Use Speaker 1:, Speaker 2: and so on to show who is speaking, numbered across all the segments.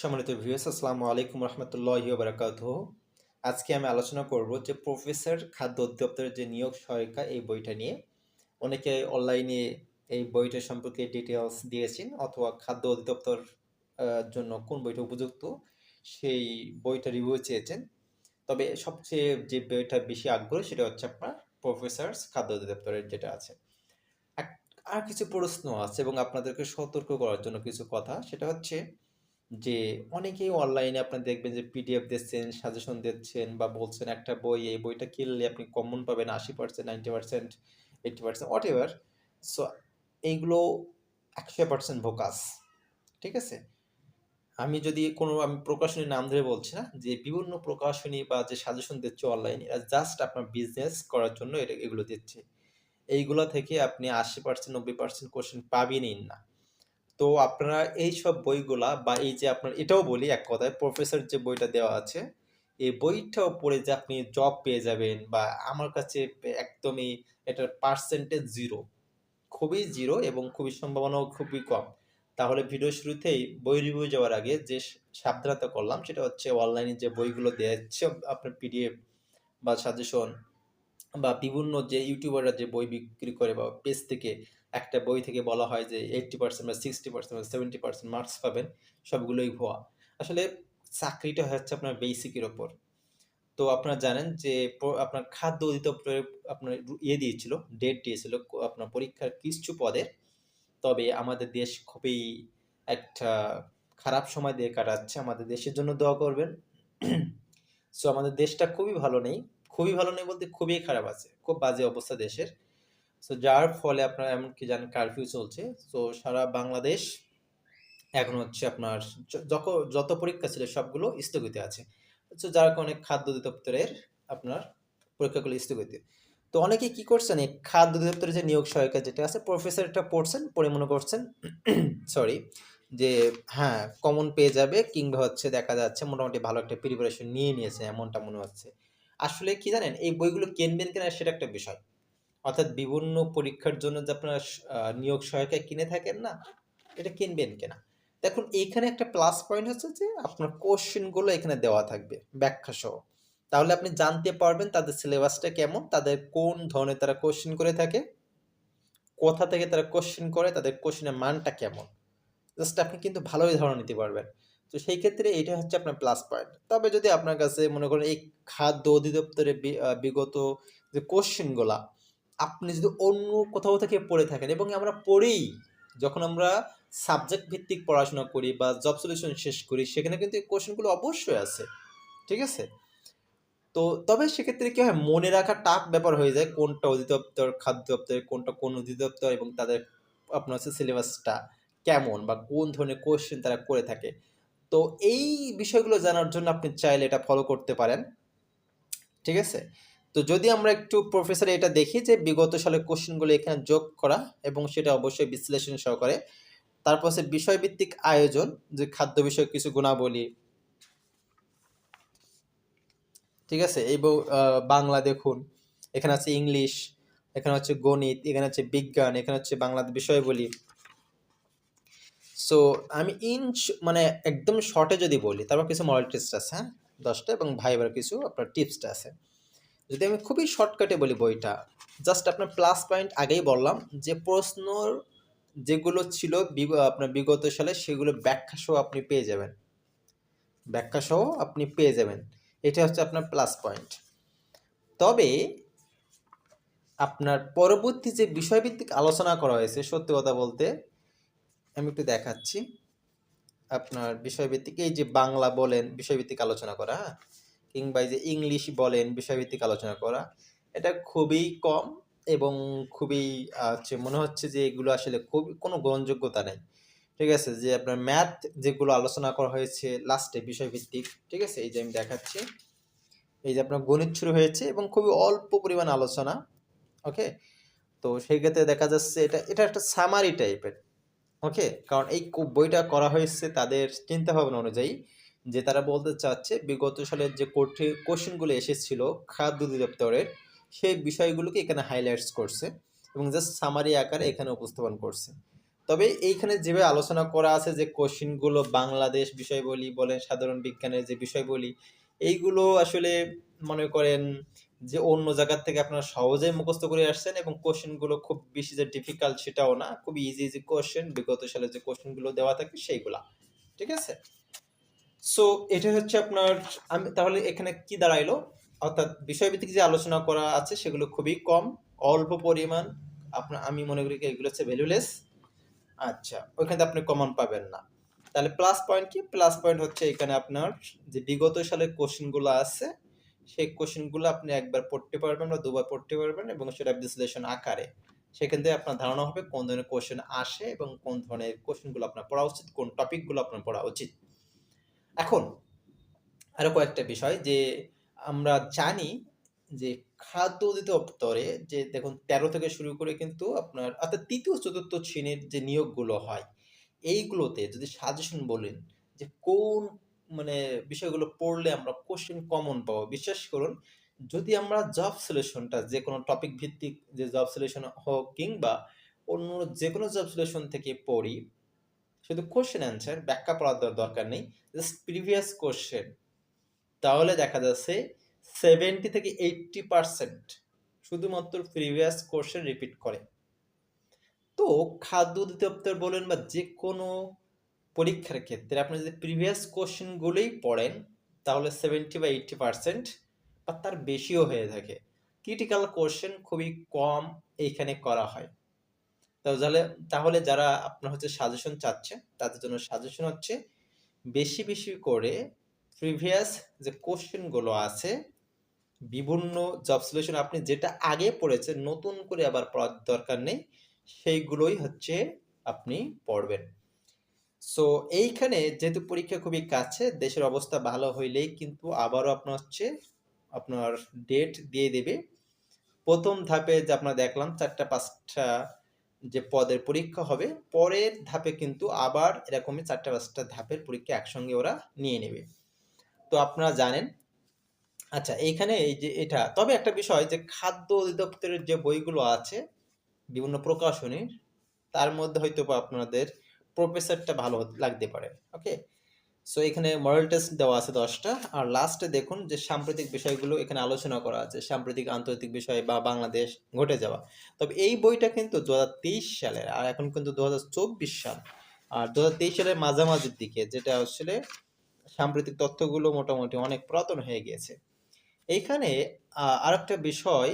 Speaker 1: সম্মানিত ভিউয়ার্স আসসালামু আলাইকুম রহমতুল্লাহি বারাকাতুহ। আজকে আমি আলোচনা করব যে প্রফেসর খাদ্য অধিদপ্তরের যে নিয়োগ সহায়িকা এই বইটা নিয়ে। অনেকে অনলাইনে এই বইটা সম্পর্কে ডিটেলস দিয়েছেন অথবা খাদ্য অধিদপ্তর জন্য কোন বইটা উপযুক্ত সেই বইটা রিভিউ চেয়েছেন। তবে সবচেয়ে যে বইটা বেশি আগ্রহ সেটা হচ্ছে আপনার প্রফেসর খাদ্য অধিদপ্তরের যেটা আছে। আর কিছু প্রশ্ন আছে এবং আপনাদেরকে সতর্ক করার জন্য কিছু কথা। সেটা হচ্ছে যে অনেকেই অনলাইনে আপনার দেখবেন যে পিডিএফ দিচ্ছেন সাজেশন দিচ্ছেন বা বলছেন একটা বই, এই বইটা কিনলে আপনি কমন পাবেন আশি percent ninety percent eighty percent whatever so এইগুলো একশো পার্সেন্ট ভোকাস। ঠিক আছে? আমি যদি কোনো, আমি প্রকাশনীর নাম ধরে বলছি না, যে বিভিন্ন প্রকাশনী বা যে সাজেশন দিচ্ছে অনলাইনে জাস্ট আপনার বিজনেস করার জন্য এটা, এগুলো দিচ্ছে। এইগুলো থেকে আপনি আশি পার্সেন্ট নব্বই পার্সেন্ট কোশ্চেন পাবেনই না। তো আপনারা এই সব বইগুলা বা এই যে আপনার, এটাও বলি এক কথায় প্রফেসর যে বইটা দেওয়া আছে, এই বইটাও পড়ে যে আপনি জব পেয়ে যাবেন বা আমার কাছে একদমই এটার পার্সেন্টেজ জিরো খুবই জিরো এবং খুবই সম্ভাবনাও খুবই কম। তাহলে ভিডিও শুরুতেই বই রিভিউ যাওয়ার আগে যে সাবধানতা করলাম সেটা হচ্ছে অনলাইনে যে বইগুলো দিচ্ছে আপনার পিডিএফ বা সাজেশন বা বিভিন্ন যে ইউটিউবাররা যে বই বিক্রি করে বা পেজ থেকে একটা বই থেকে বলা হয় যে এইটটি পার্সেন্ট বা সিক্সটি পার্সেন্ট বা সেভেন্টি পার্সেন্ট মার্কস পাবেন, সবগুলোই ভুয়া। আসলে চাকরিটা হচ্ছে আপনার বেসিকের ওপর। তো আপনারা জানেন যে আপনার খাদ্য অধিদপ্তরে আপনার ইয়ে দিয়েছিল ডেট দিয়েছিল আপনার পরীক্ষার কিছু পদের। তবে আমাদের দেশ খুবই একটা খারাপ সময় দিয়ে কাটাচ্ছে, আমাদের দেশের জন্য দোয়া করবেন। সো আমাদের দেশটা খুবই ভালো নেই, খুবই ভালো নেই বলতে খুবই খারাপ আছে, খুব বাজে অবস্থা দেশের। সো যার ফলে আপনারা এমনকি জানেন কারফিউ চলছে তো সারা বাংলাদেশ এখন হচ্ছে আপনার যত পরীক্ষা ছিল সবগুলো স্থগিত আছে। তো যার কারণে খাদ্য অধিদপ্তরের আপনার পরীক্ষাগুলো স্থগিত তো অনেকে কি করছেন, এই খাদ্য অধিদপ্তরের যে নিয়োগ সহায়িকা যেটা আছে প্রফেসরটা পড়ছেন, পড়ে মনে করছেন সরি যে হ্যাঁ কমন পেয়ে যাবে কিংবা হচ্ছে দেখা যাচ্ছে মোটামুটি ভালো একটা প্রিপারেশন নিয়ে নিয়েছে, এমনটা মনে হচ্ছে। আসলে কি জানেন, এই বইগুলো কিনবেন কিনা সেটা একটা বিষয়। অর্থাৎ বিভিন্ন পরীক্ষার জন্য যে আপনারা নিয়োগ সহায়িকা কিনে থাকেন না, এটা কিনবেন কিনা? দেখুন, এইখানে একটা প্লাস পয়েন্ট হচ্ছে যে আপনার কোশ্চেনগুলো এখানে দেওয়া থাকবে, ব্যাখ্যা সহ। তাহলে আপনি জানতে পারবেন তাদের সিলেবাসটা কেমন, তাদের কোন ধরনের তারা কোশ্চেন করে থাকে, কোথা থেকে তারা কোশ্চেন করে, তাদের কোশ্চেনের মানটা কেমন। জাস্ট আপনি কিন্তু ভালোই ধারণা নিতে পারবেন। তো সেই ক্ষেত্রে এটা হচ্ছে আপনার প্লাস পয়েন্ট তবে যদি আপনার কাছে মনে করেন এই খাদ্য অধিদপ্তরের বিগত যে কোশ্চেনগুলা আপনি যদি অন্য কোথাও থেকে পড়ে থাকেন এবং আমরা পড়েই, যখন আমরা সাবজেক্ট ভিত্তিক পড়াশোনা করি বা জব সলিউশন শেষ করি, সেখানে কিন্তু এই কোশ্চেনগুলো অবশ্যই আছে। ঠিক আছে? তো তবে সেক্ষেত্রে কি হয়, মনে রাখা টাফ ব্যাপার হয়ে যায় কোনটা অধিদপ্তর, খাদ্য দপ্তর, কোনটা কোন অধিদপ্তর এবং তাদের আপনার হচ্ছে সিলেবাসটা কেমন বা কোন ধরনের কোশ্চেন তারা করে থাকে। তো এই বিষয়গুলো জানার জন্য আপনি চাইলে এটা ফলো করতে পারেন। ঠিক আছে? তো যদি আমরা একটু প্রফেসর এটা দেখি যে বিগত সালের কোশ্চেনগুলো এখানে যোগ করা এবং সেটা অবশ্যই বিশ্লেষণ সহকারে, তারপর হচ্ছে বিষয়ভিত্তিক আয়োজন, যে খাদ্য বিষয়ক কিছু গুণাবলী। ঠিক আছে? এই বাংলা দেখুন, এখানে আছে ইংলিশ, এখানে হচ্ছে গণিত, এখানে হচ্ছে বিজ্ঞান, এখানে হচ্ছে বাংলা বিষয়বলী। সো আমি ইন মানে একদম শর্টে যদি বলি, তারপর কিছু মডেল টেস্ট আছে হ্যাঁ? দশটা এবং ভাইবার কিছু আপনার টিপসটা আছে। যদি আমি খুবই শর্টকাটে বলি বইটা জাস্ট আপনার প্লাস পয়েন্ট আগেই বললাম যে প্রশ্নর যেগুলো ছিল আপনার বিগত সালে সেগুলো ব্যাখ্যা সহ আপনি পেয়ে যাবেন। ব্যাখ্যা সহ আপনি পেয়ে যাবেন। এটা হচ্ছে আপনার প্লাস পয়েন্ট তবে আপনার পরবর্তী যে বিষয়ভিত্তিক আলোচনা করা হয়েছে, সত্যি কথা বলতে, আমি একটু দেখাচ্ছি। আপনার বিষয়ভিত্তিক এই যে বাংলা বলেন, বিষয়ভিত্তিক আলোচনা করা হ্যাঁ? কিংবা যে ইংলিশ বলেন বিষয়ভিত্তিক আলোচনা করা, এটা খুবই কম এবং খুবই হচ্ছে মনে হচ্ছে যে এগুলো আসলে খুব, কোনো গ্রহণযোগ্যতা নেই। ঠিক আছে? যে আপনার ম্যাথ যেগুলো আলোচনা করা হয়েছে লাস্টে বিষয়ভিত্তিক, ঠিক আছে? এই যে আমি দেখাচ্ছি। এই যে আপনার গণিত শুরু হয়েছে এবং খুবই অল্প পরিমাণ আলোচনা, ওকে? তো সেই ক্ষেত্রে দেখা যাচ্ছে এটা এটা একটা সামারি টাইপের ওকে? কারণ এই বইটা করা হয়েছে তাদের চিন্তা ভাবনা অনুযায়ী। যে তারা বলতে চাচ্ছে, বিগত সালের যে কঠিন কোশ্চেনগুলো এসেছিল খাদ্য অধিদপ্তরের, সেই বিষয়গুলোকে এখানে হাইলাইটস করছে এবং জাস্ট সামারি আকারে এখানে উপস্থাপন করছে। তবে এইখানে যেভাবে আলোচনা করা আছে যে কোশ্চিনগুলো বাংলাদেশ বিষয়বলি বলেন, সাধারণ বিজ্ঞানের যে বিষয়বলি, এইগুলো আসলে মনে করেন যে অন্য জায়গার থেকে আপনারা সহজেই মুখস্থ করে আসছেন এবং কোশ্চেনগুলো খুব বেশি যে ডিফিকাল্ট সেটাও না, খুব ইজি ইজি কোশ্চেন, বিগত সালে যে কোশ্চেনগুলো দেওয়া থাকে সেইগুলা। ঠিক আছে? সো এটা হচ্ছে আপনার, আমি তাহলে এখানে কি দাঁড়াইলো? অর্থাৎ বিষয়ভিত্তিক যে আলোচনা করা আছে সেগুলো খুবই কম, অল্প পরিমাণ আপনার আমি মনে করি এগুলো হচ্ছে ভ্যালুলেস আচ্ছা ওইখানে আপনি কমন পাবেন না। তাহলে প্লাস পয়েন্ট কি? প্লাস পয়েন্ট হচ্ছে এখানে আপনার যে বিগত সালের কোশ্চেনগুলো আছে, সেই কোশ্চেনগুলো আপনি একবার পড়তে পারবেন বা দুবার পড়তে পারবেন এবং সেটা বিশ্লেষণ আকারে। সেখান থেকে আপনার ধারণা হবে কোন ধরনের কোশ্চেন আসে এবং কোন ধরনের কোশ্চেনগুলো আপনার পড়া উচিত, কোন টপিকগুলো আপনার পড়া উচিত। এখন আরও কয়েকটা বিষয় যে আমরা জানি যে খাদ্য অধিদপ্তরে যে দেখুন তেরো থেকে শুরু করে কিন্তু আপনার অর্থাৎ তৃতীয় চতুর্থ শ্রেণির যে নিয়োগগুলো হয়, এইগুলোতে যদি সাজেশন বলেন যে কোন মানে বিষয়গুলো পড়লে আমরা কোশ্চেন কমন পাবো, বিশ্বাস করুন যদি আমরা জব সলিউশনটা যে কোনো টপিক ভিত্তিক যে জব সলিউশন হোক কিংবা অন্য যে কোনো জব সলিউশন থেকে পড়ি শুধু কোশ্চেন অ্যান্সার ব্যাখ্যা পড়ার দর- দরকার নেই জাস্ট প্রিভিয়াস কোশ্চেন তাহলে দেখা যাচ্ছে সেভেন্টি থেকে এইটটি পার্সেন্ট শুধুমাত্র প্রিভিয়াস কোশ্চেন রিপিট করে। তো খাদ্য অধিদপ্তর বলেন বা যে কোনো পরীক্ষার ক্ষেত্রে আপনি যদি প্রিভিয়াস কোশ্চেনগুলোই পড়েন, তাহলে সেভেন্টি বা এইটটি পার্সেন্ট বা তার বেশিও হয়ে থাকে। ক্রিটিক্যাল কোশ্চেন খুবই কম এইখানে করা হয়। তাহলে তাহলে যারা আপনার হচ্ছে সাজেশন চাচ্ছে, তাদের জন্য সাজেশন হচ্ছে বেশি বেশি করে প্রিভিয়াস যে কোশ্চেনগুলো আছে, বিভিন্ন জব সলিউশন আপনি যেটা আগে পড়েছেন, নতুন করে আবার পড়ার দরকার নেই, সেইগুলোই হচ্ছে আপনি পড়বেন। সো এইখানে যেহেতু পরীক্ষা খুবই কাছে, দেশের অবস্থা ভালো হইলেই কিন্তু আবারও আপনার হচ্ছে আপনার ডেট দিয়ে দেবে। প্রথম ধাপে যে আপনার দেখলাম, চারটা, পাঁচটা যে পদের পরীক্ষা হবে, পরের ধাপে কিন্তু আবার এরকমই চারটা পাঁচটা ধাপের পরীক্ষা একসঙ্গে ওরা নিয়ে নেবে। তো আপনারা জানেন। আচ্ছা এইখানে এই যে এটা, তবে একটা বিষয় যে খাদ্য অধিদপ্তরের যে বইগুলো আছে, বিভিন্ন প্রকাশনীর, তার মধ্যে হয়তো বা আপনাদের প্রফেসরটা ভালো লাগতে পারে ওকে সো এখানে মডেল টেস্ট দেওয়া আছে দশটা। আর লাস্টে দেখুন যে সাম্প্রতিক বিষয়গুলো এখানে আলোচনা করা আছে। সাম্প্রতিক আন্তর্জাতিক বিষয় বা বাংলাদেশ ঘটে যাওয়া। তবে এই বইটা কিন্তু দুহাজার তেইশ সালের, আর এখন কিন্তু দুহাজার চব্বিশ সাল। আর দুহাজার তেইশ সালের মাঝামাঝির দিকে, যেটা আসলে সাম্প্রতিক তথ্যগুলো মোটামুটি অনেক পুরাতন হয়ে গিয়েছে। এইখানে আর একটা বিষয়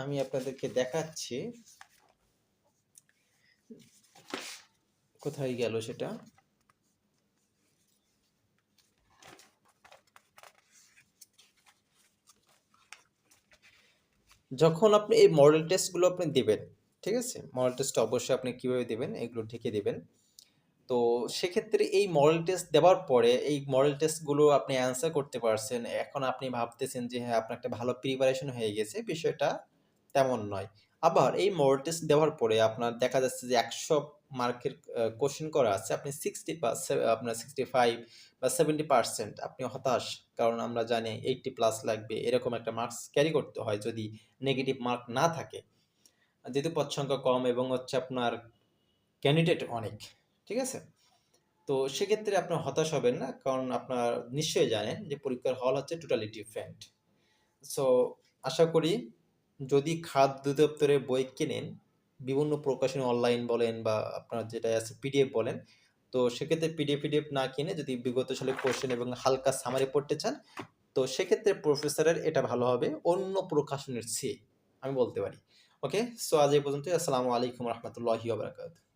Speaker 1: আমি আপনাদেরকে দেখাচ্ছি। কোথায় গেল সেটা? যখন আপনি এই মডেল টেস্টগুলো আপনি দেবেন, ঠিক আছে? মডেল টেস্ট অবশ্যই আপনি কীভাবে দেবেন, এগুলো ঢেকে দেবেন। তো সেক্ষেত্রে এই মডেল টেস্ট দেওয়ার পরে এই মডেল টেস্টগুলো আপনি অ্যান্সার করতে পারছেন। এখন আপনি ভাবতেছেন যে হ্যাঁ আপনার একটা ভালো প্রিপারেশন হয়ে গেছে। বিষয়টা তেমন নয়। আবার এই মডেল টেস্ট দেওয়ার পরে আপনার দেখা যাচ্ছে যে একশো মার্কের কোশ্চেন করা আছে। আপনি সিক্সটি আপনার সিক্সটি ফাইভ বা সেভেন্টি পার্সেন্ট আপনি হতাশ, কারণ আমরা জানি এইটটি প্লাস লাগবে, এরকম একটা মার্কস ক্যারি করতে হয় যদি নেগেটিভ মার্ক না থাকে। যেহেতু পদ সংখ্যা কম এবং হচ্ছে আপনার ক্যান্ডিডেট অনেক, ঠিক আছে? তো সেক্ষেত্রে আপনার হতাশ হবেন না, কারণ আপনার নিশ্চয়ই জানেন যে পরীক্ষার হল হচ্ছে টোটালি ডিফারেন্ট সো আশা করি যদি খাদ্য দপ্তরের বই কেনেন, বিভিন্ন প্রকাশনী অনলাইন বলেন বা আপনার যেটা আছে পিডিএফ বলেন, তো সেক্ষেত্রে পিডিএফ পিডিএফ না কিনে যদি বিগত সালে কোশ্চেন এবং হালকা সামারি পড়তে চান, তো সেক্ষেত্রে প্রফেসরের এটা ভালো হবে, অন্য প্রকাশনের চেয়ে, আমি বলতে পারি। ওকে সো আজ এই পর্যন্ত আসসালামু আলাইকুম রহমতুল্লাহি ওবরাকাতুহু